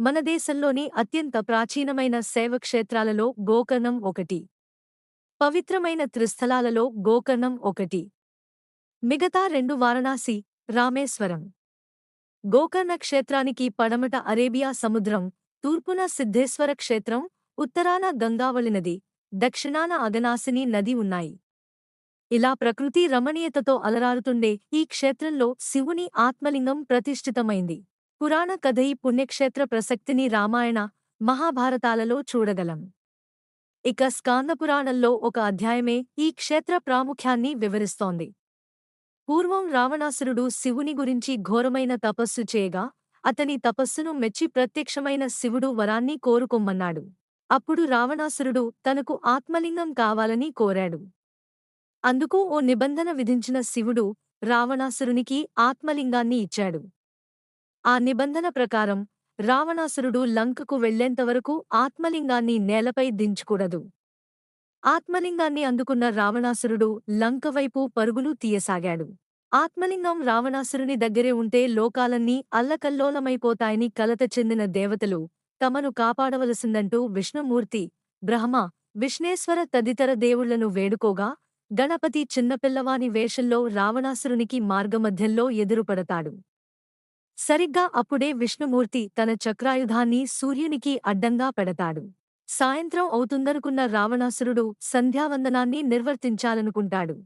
మన దేశంలోని అత్యంత ప్రాచీనమైన శైవక్షేత్రాలలో గోకర్ణం ఒకటి. పవిత్రమైన త్రిస్థలాలలో గోకర్ణం ఒకటి. మిగతా రెండు వారణాసి రామేశ్వరం. గోకర్ణ క్షేత్రానికి పడమట అరేబియా సముద్రం తూర్పున సిద్ధేశ్వర క్షేత్రం ఉత్తరాన గంగావళి నది దక్షిణాన అగనాశిని నది ఉన్నాయి. ఇలా ప్రకృతి రమణీయతతో అలరారుతుండే ఈ క్షేత్రంలో శివుని ఆత్మలింగం ప్రతిష్ఠితమైంది. పురాణ కథ ఈ పుణ్యక్షేత్ర ప్రసక్తిని రామాయణ మహాభారతాలలో చూడగలం. ఇక స్కాందపురాణంలో ఒక అధ్యాయమే ఈ క్షేత్ర ప్రాముఖ్యాన్ని వివరిస్తోంది. పూర్వం రావణాసురుడు శివుని గురించి ఘోరమైన తపస్సు చేయగా అతని తపస్సును మెచ్చి ప్రత్యక్షమైన శివుడు వరాన్ని కోరుకొమ్మన్నాడు. అప్పుడు రావణాసురుడు తనకు ఆత్మలింగం కావాలని కోరాడు. అందుకు ఓ నిబంధన విధించిన శివుడు రావణాసురునికి ఆత్మలింగాన్ని ఇచ్చాడు. ఆ నిబంధన ప్రకారం రావణాసురుడు లంకకు వెళ్ళేంతవరకు ఆత్మలింగాన్ని నేలపై దించకూడదు. ఆత్మలింగాన్ని అందుకున్న రావణాసురుడు లంకవైపు పరుగులు తీయసాగాడు. ఆత్మలింగం రావణాసురుని దగ్గరే ఉంటే లోకాలన్నీ అల్లకల్లోలమైపోతాయని కలత చెందిన దేవతలు తమను కాపాడవలసిందంటూ విష్ణుమూర్తి బ్రహ్మ విష్ణేశ్వర తదితర దేవుళ్ళను వేడుకోగా గణపతి చిన్నపిల్లవాని వేషంలో రావణాసురునికి మార్గమధ్యంలో ఎదురుపడతాడు. సరిగ్గా అప్పుడే విష్ణుమూర్తి తన చక్రాయుధాన్ని సూర్యునికి అడ్డంగా పెడతాడు. సాయంత్రం అవుతుందనుకున్న రావణాసురుడు సంధ్యావందనాన్ని నిర్వర్తించాలనుకుంటాడు.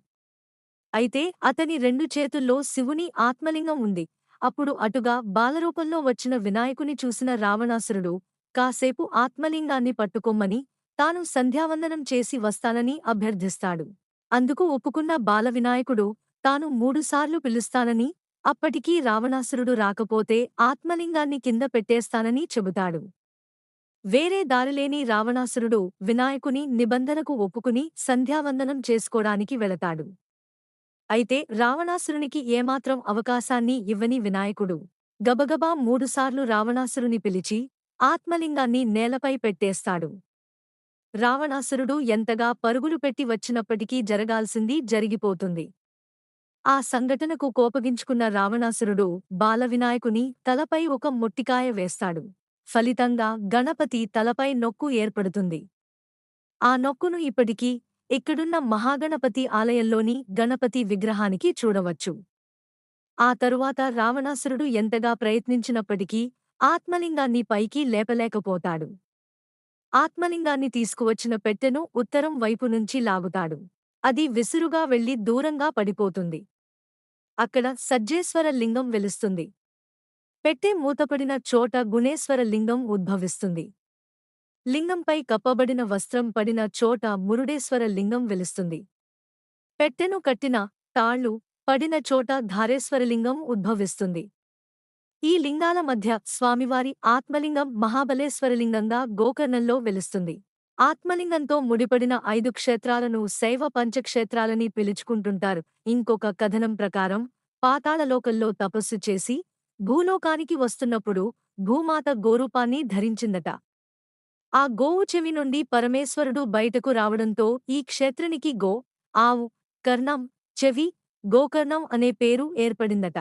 అయితే అతని రెండు చేతుల్లో శివుని ఆత్మలింగం ఉంది. అప్పుడు అటుగా బాలరూపంలో వచ్చిన వినాయకుని చూసిన రావణాసురుడు కాసేపు ఆత్మలింగాన్ని పట్టుకొమ్మని తాను సంధ్యావందనం చేసి వస్తానని అభ్యర్థిస్తాడు. అందుకు ఒప్పుకున్న బాలవినాయకుడు తాను మూడుసార్లు పిలుస్తానని అప్పటికీ రావణాసురుడు రాకపోతే ఆత్మలింగాన్ని కింద పెట్టేస్తానని చెబుతాడు. వేరే దారిలేని రావణాసురుడు వినాయకుని నిబంధనకు ఒప్పుకుని సంధ్యావందనం చేసుకోడానికి వెళతాడు. అయితే రావణాసురునికి ఏమాత్రం అవకాశాన్ని ఇవ్వని వినాయకుడు గబగబా మూడుసార్లు రావణాసురుని పిలిచి ఆత్మలింగాన్ని నేలపై పెట్టేస్తాడు. రావణాసురుడు ఎంతగా పరుగులు పెట్టి వచ్చినప్పటికీ జరగాల్సింది జరిగిపోతుంది. ఆ సంఘటనకు కోపగించుకున్న రావణాసురుడు బాలవినాయకుని తలపై ఒక మొట్టికాయ వేస్తాడు. ఫలితంగా గణపతి తలపై నొక్కు ఏర్పడుతుంది. ఆ నొక్కును ఇప్పటికీ ఇక్కడున్న మహాగణపతి ఆలయంలోని గణపతి విగ్రహానికి చూడవచ్చు. ఆ తరువాత రావణాసురుడు ఎంతగా ప్రయత్నించినప్పటికీ ఆత్మలింగాన్ని పైకి లేపలేకపోతాడు. ఆత్మలింగాన్ని తీసుకువచ్చిన పెట్టెను ఉత్తరం వైపు నుంచి లాగుతాడు. అది విసురుగా వెళ్ళి దూరంగా పడిపోతుంది. అక్కడ సజ్జేశ్వర లింగం వెలుస్తుంది. పెట్టె మూతపడిన చోట గుణేశ్వర లింగం ఉద్భవిస్తుంది. లింగంపై కప్పబడిన వస్త్రం పడిన చోట మురుడేశ్వర లింగం వెలుస్తుంది. పెట్టెను కట్టిన తాళ్ళు పడిన చోట ధారేశ్వరలింగం ఉద్భవిస్తుంది. ఈ లింగాల మధ్య స్వామివారి ఆత్మలింగం మహాబలేశ్వరలింగంగా గోకర్ణంలో వెలుస్తుంది. ఆత్మలింగంతో ముడిపడిన ఐదు క్షేత్రాలను శైవ పంచక్షేత్రాలని పిలుచుకుంటుంటారు. ఇంకొక కథనం ప్రకారం పాతాళలోకల్లో తపస్సు చేసి భూలోకానికి వస్తున్నప్పుడు భూమాత గోరూపాన్ని ధరించిందట. ఆ గోవు చెవి నుండి పరమేశ్వరుడు బయటకు రావడంతో ఈ క్షేత్రానికి గో ఆవు కర్ణం చెవి గోకర్ణం అనే పేరు ఏర్పడిందట.